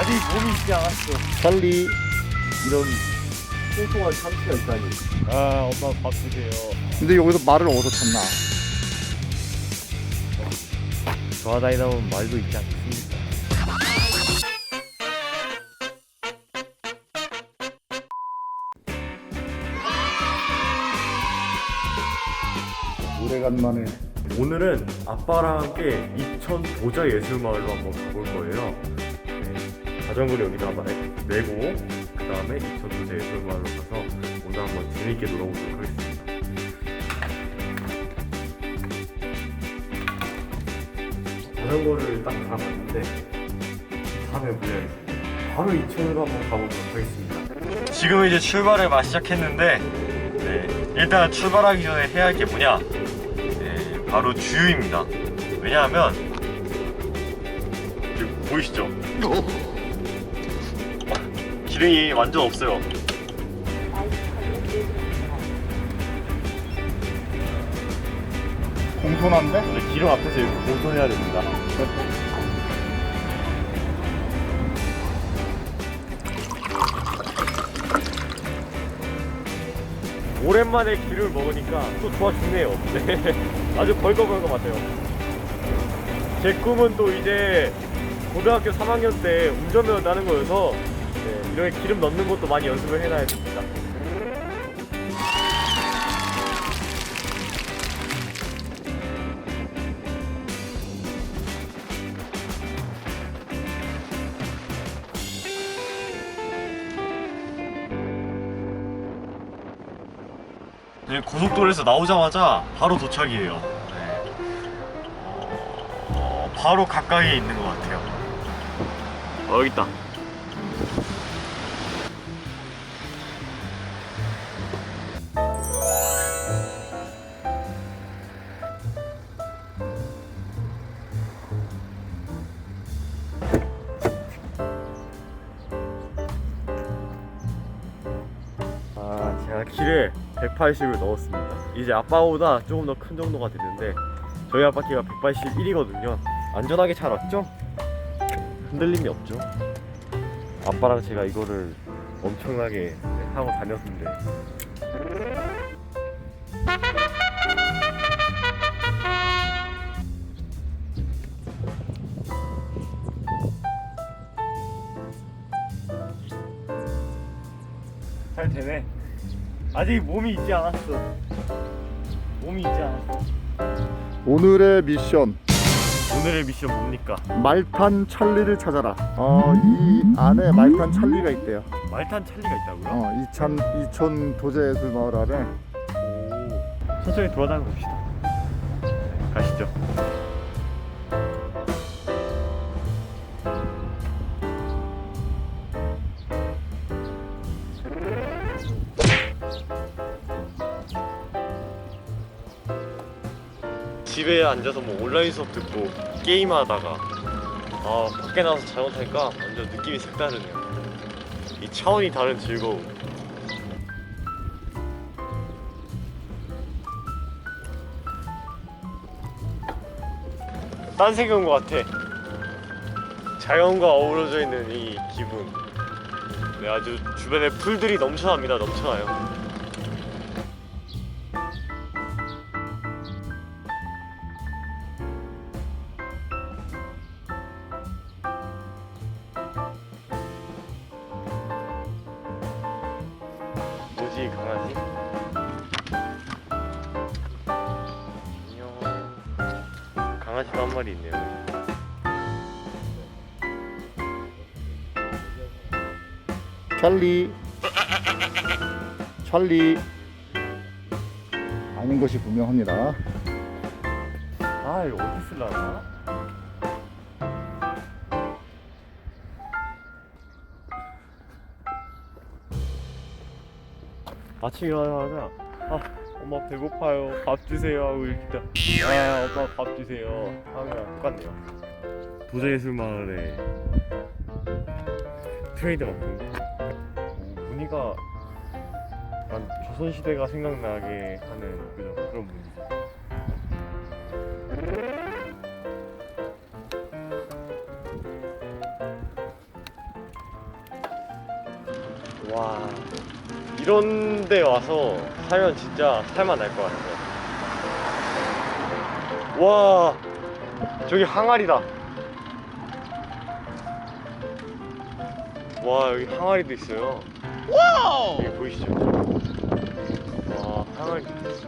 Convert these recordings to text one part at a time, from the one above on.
아직 몸이 있지 않았어. 찰리 이런 통통한 참치가 있다니. 아, 엄마 밥 주세요. 근데 여기서 말을 어디서 찾나 돌아다니다 보면 말도 있지 않겠습니까? 오래간만에 오늘은 아빠랑 함께 이천 도자 예술마을로 한번 가볼 거예요. 네, 자전거를 여기다 한번 내고 그 다음에 이천 도자 예술마을로 가서 오늘 한번 재밌게 놀아보도록 하겠습니다. 자전거를 딱 잡았는데 다음에 물려야겠습니다. 바로 이천으로 한번 가보도록 하겠습니다. 지금 이제 출발을 막 시작했는데 네, 일단 출발하기 전에 해야 할 게 뭐냐? 네, 바로 주유입니다. 왜냐하면 보이시죠? 기름이 완전 없어요. 공손한데? 근데 기름 앞에서 이렇게 공손해야 됩니다. 오랜만에 기름을 먹으니까 또 좋아 죽네요. 네. 아주 벌거벌거 하세요. 제 꿈은 또 이제 고등학교 3학년 때 운전면허 따는 거여서 네, 이렇게 기름 넣는 것도 많이 연습을 해놔야 됩니다. 네, 고속도로에서 나오자마자 바로 도착이에요. 네. 어, 바로 가까이에 있는 것 같아요. 어, 여기 있다. 키를 180을 넣었습니다. 이제 아빠보다 조금 더 큰 정도가 되는데 저희 아빠 키가 181이거든요. 안전하게 잘 왔죠? 흔들림이 없죠? 아빠랑 제가 이거를 엄청나게 하고 다녔는데 아직 몸이 있지 않았어. 몸이 있지 않았어. 오늘의 미션 오늘의 미션 뭡니까? 말탄 찰리를 찾아라 어, 이 안에 말탄 찰리가 있대요 말탄 찰리가 있다고요? 어, 이천, 이천 도제예술 마을 안에 오. 천천히 돌아다녀 봅시다. 네, 가시죠. 집에 앉아서 뭐 온라인 수업 듣고 게임하다가 아 밖에 나가서 자전거 타니까 완전 느낌이 색다르네요. 이 차원이 다른 즐거움. 딴 세계 온것 같아. 자연과 어우러져 있는 이 기분. 네, 아주 주변에 풀들이 넘쳐납니다. 넘쳐나요. 강아지도 한 마리 있네요. 찰리 찰리 아닌 것이 분명합니다 아 이거 어디 쓸라나? 아침에 일어나자마자 아 엄마 배고파요. 밥 주세요 하고 이렇게 아 엄마 밥 주세요. 하면 똑같네요. 도자예술 마을에 트레이드 마크인데 오, 무늬가 약간 조선시대가 생각나게 하는 그죠? 그런 무늬죠 와 이런 데 와서 살면 진짜 살만 날 것 같아요. 와 저기 항아리다. 와 여기 항아리도 있어요. 여기 보이시죠? 와 항아리도 있어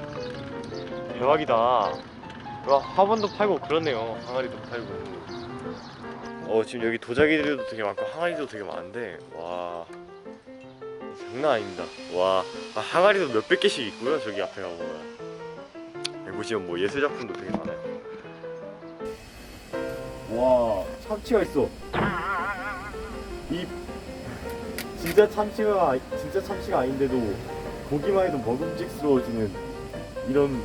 대박이다. 와 화분도 팔고 그렇네요. 항아리도 팔고. 어 지금 여기 도자기들도 되게 많고 항아리도 되게 많은데 와 장난 아닙니다. 와 아, 항아리도 몇백 개씩 있고요 저기 앞에 가보면. 여기 보시면 뭐 예술 작품도 되게 많아요. 와 참치가 있어. 이 진짜 참치가 진짜 참치가 아닌데도 보기만 해도 먹음직스러워지는 이런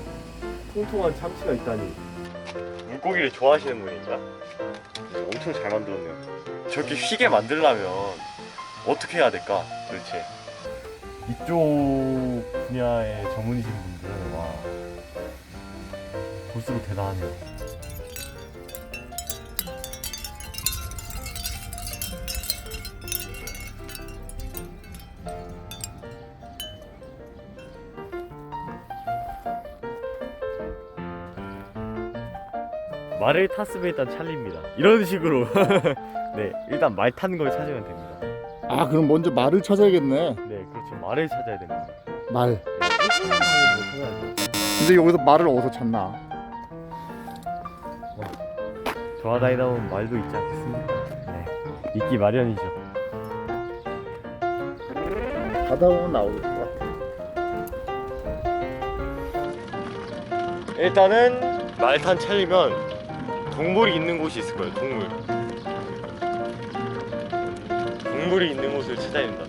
통통한 참치가 있다니. 물고기를 좋아하시는 분인가? 엄청 잘 만들었네요. 저렇게 휘게 만들려면 어떻게 해야 될까 도대체 이쪽 분야의 전문이신 분들은 와. 볼수록 대단하네요. 말을 탔으면 일단 찰리입니다. 이런 식으로. 네 일단 말 타는 걸 찾으면 됩니다. 아 그럼 먼저 말을 찾아야겠네. 네 말을 찾아야 말. 네, 쫓아가는 방법을 찾아야죠. 근데 여기서 말을 어디서 찾나? 돌아다니다 보면 말도 있지 않겠습니까 네 있기 마련이죠 가다 보면 나오겠다 일단은 말탄 찰리면 동물이 있는 곳이 있을 거예요 동물 동물이 있는 곳을 찾아야 된다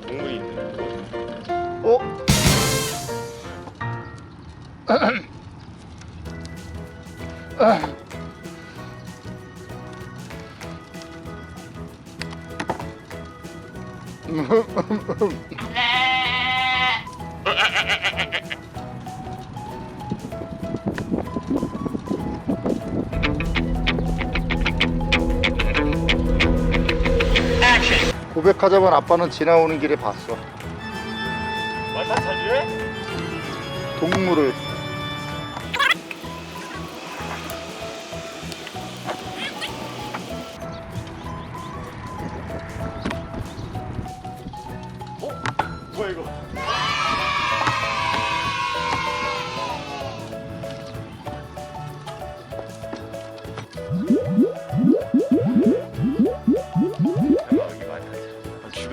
고백하자면 아빠는 지나오는 길에 봤어. 말탄 찰리래? 동물을.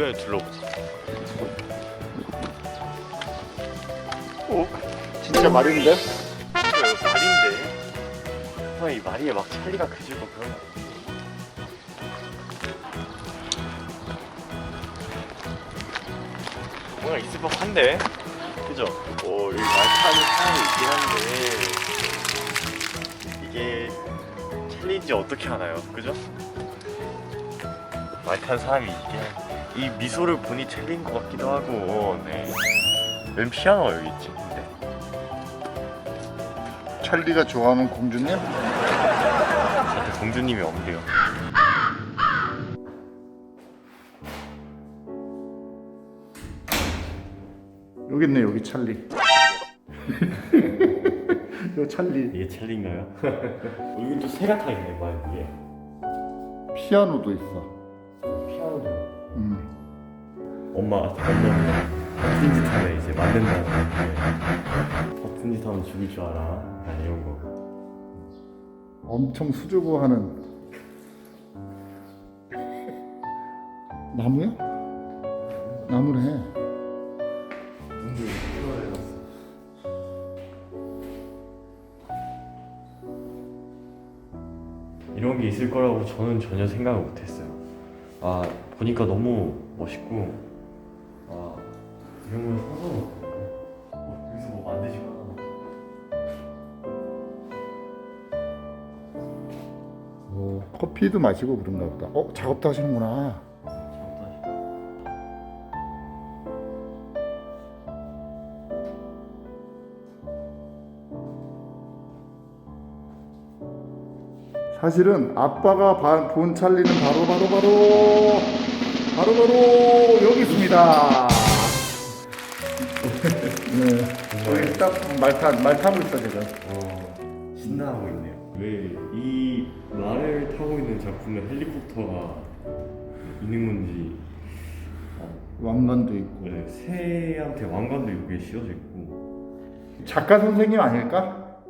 주변에 둘러보자 어? 진짜 말인데? 이거 말인데 형이 말이에 막 찰리가 그지고 그런 거 뭔가 있을 법한데 그죠? 오 여기 말 타는 사람이 있긴 한데 이게 찰리인지 어떻게 하나요? 그죠? 말탄 사람이 있긴 한데 이 미소를 보니 찰리인 것 같기도 하고 네. 웬 피아노가 여기 있지 근데 찰리가 좋아하는 공주님? 저한테 공주님이 없대요. 여기 있네 여기 찰리. 요 찰리. 이게 첼리인가요? 여기 또 새가 타 있네, 말 위에. 피아노도 있어. 음. 엄마, 엄마 같은 짓 하면 이제 거. 같은 짓 하면 죽일 줄 알아. 아니 이런 거. 엄청 수줍어하는 나무야? 나무네. 눈을 풀어내놨어. 이런 게 있을 거라고 저는 전혀 생각을 못했어요. 아 보니까 너무 멋있고 아 이런 걸 상상을 못했네. 어, 여기서 뭐 만드시구나. 오, 커피도 마시고 그런가 보다. 어 작업도 하시는구나. 사실은 아빠가 봐- 본 찰리는 바로 바로 바로 바로 바로 여기 있습니다. 네. 여기 딱 말타 말 타고 있어 지금. 어, 신나하고 있네요. 왜 이 말을 타고 있는 작품에 헬리콥터가 있는 건지 어, 왕관도 있고. 네, 새한테 왕관도 여기에 씌워져 있고 작가 선생님 아닐까?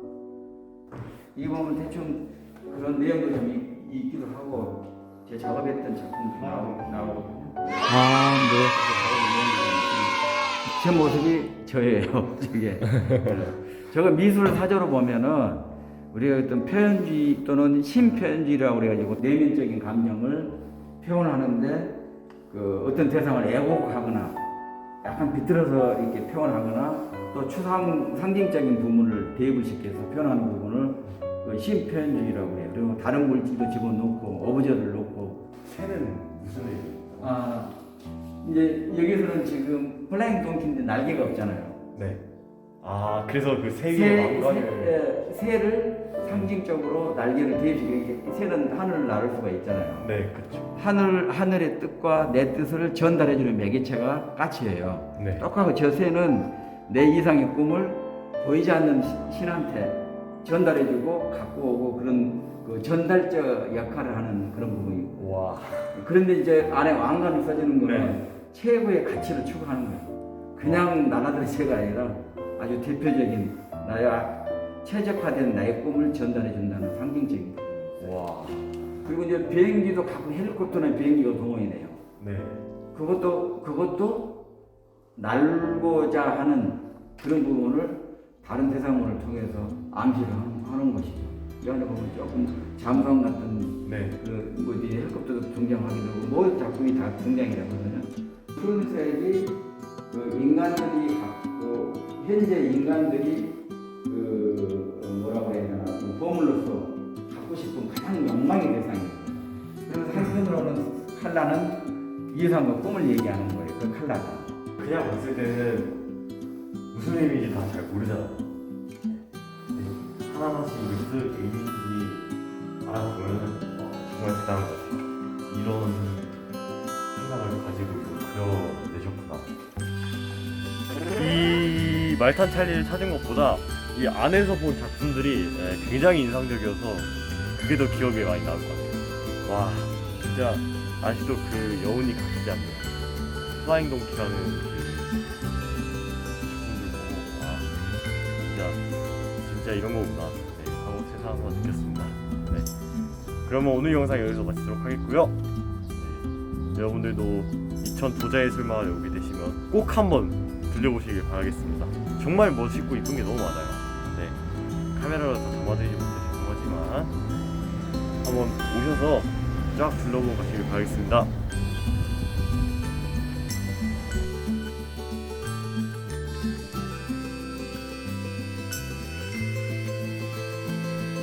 이 보면 대충 그런 내용도 좀 있, 있기도 하고 제 작업했던 작품도 나오, 나오거든요. 아제 모습이 저예요. 저게. 저거 미술 사조로 보면은 우리가 어떤 표현주의 또는 신표현주의라고 그래가지고 내면적인 감정을 표현하는데 그 어떤 대상을 애곡하거나 약간 비틀어서 이렇게 표현하거나 또 추상 상징적인 부분을 대입을 시켜서 표현하는 부분을 그 신표현주의라고 해요. 그리고 다른 물질도 집어넣고 오브제를 넣고 새는 무슨 의미입니까? 아 이제 여기서는 지금 플라잉 동키인데 날개가 없잖아요. 네. 아 그래서 그 새 위에 새, 왕관을 새, 새 를 상징적으로 날개를 대입시키게 새는 하늘을 나를 수가 있잖아요. 네 그렇죠. 하늘 하늘의 뜻과 내 뜻을 전달해주는 매개체가 까치예요. 네. 똑같고 저 새는 내 이상의 꿈을 보이지 않는 시- 신한테 전달해주고 갖고 오고 그런 그 전달자 역할을 하는 그런 부분이 있고 와. 그런데 이제 안에 왕관을 써주는 거는 네. 최고의 가치를 추구하는 거예요. 그냥 나라들의 새가 아니라 아주 대표적인 나의 최적화된 나의 꿈을 전달해 준다는 상징적인. 와. 그리고 이제 비행기도 가끔 헬리콥터나 비행기가 동원이 돼요. 네. 그것도 그것도 날고자 하는 그런 부분을 다른 대상물을 통해서 암시를 하는, 것이죠. 이 안에 보면 조금 잠수함 같은 네. 그 뭐지 헬리콥터도 등장하기도 하고 모든 작품이 다 등장이라거든요. 푸른색이 그 인간들이 갖고 현재 인간들이 그 어, 뭐라고 해야 되나 그 보물로서 갖고 싶은 가장 욕망의 대상이에요. 그래서 한편으로는 칼라는 이상과 꿈을 얘기하는 거예요. 그 칼라가. 그냥 봤을 때는 의미인지 다잘 모르잖아요. 네. 하나하나씩 무슨 의미인지 알아보면 어, 정말 대단한 것 같아요. 이런 생각을 가지고 그려내셨구나. 이 말탄 찰리를 찾은 것보다 이 안에서 본 작품들이 예, 굉장히 인상적이어서 그게 더 기억에 많이 남을 것 같아요. 와, 진짜 아직도 그 여운이 가시지 않네요. 플라잉 동키라는 진짜 이런 거구나 네, 하고 세상에서 느꼈습니다. 네. 그러면 오늘 영상 여기서 마치도록 하겠고요. 네, 여러분들도 이천 도자의 술마을에 오게 되시면 꼭 한번 들려보시길 바라겠습니다. 정말 멋있고 이쁜 게 너무 많아요. 네, 카메라로 다 담아드리지 못해 죄송하지만 한번 오셔서 쫙 둘러보고 가시길 바라겠습니다.